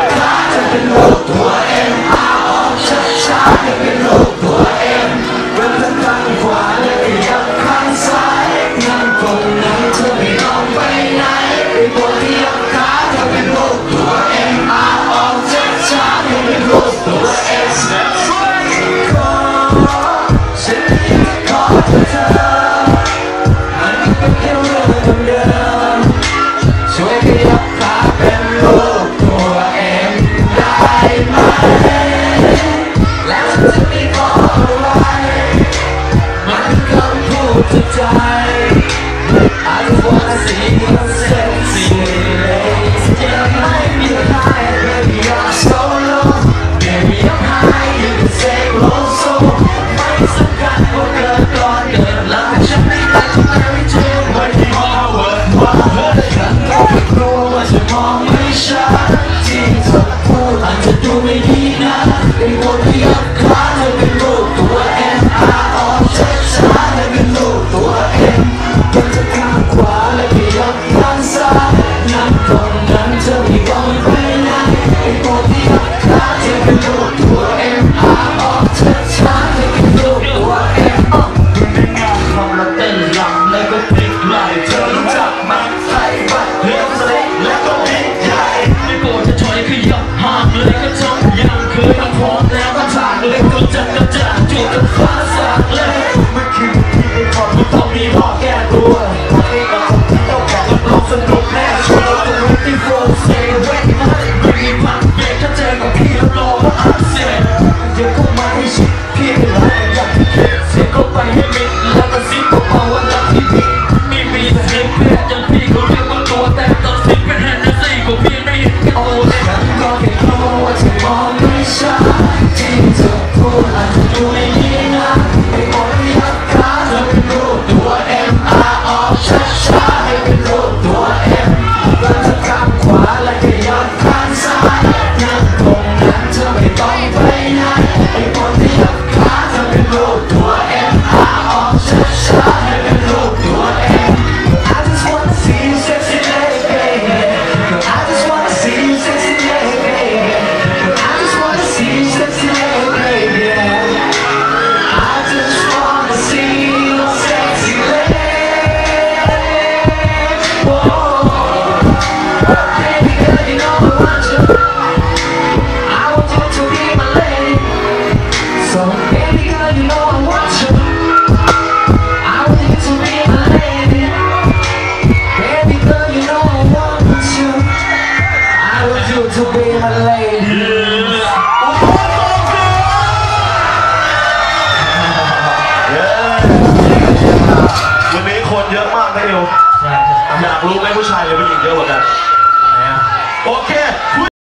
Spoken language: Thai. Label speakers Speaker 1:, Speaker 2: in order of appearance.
Speaker 1: Look what Medina, they want me up, kind Shut up. to be my lady
Speaker 2: วันนี้คนเยอะมากนะเอวอยากรู้ไหมผู้ชายหรือผู้หญิงเยอะกว่ากัน โอเค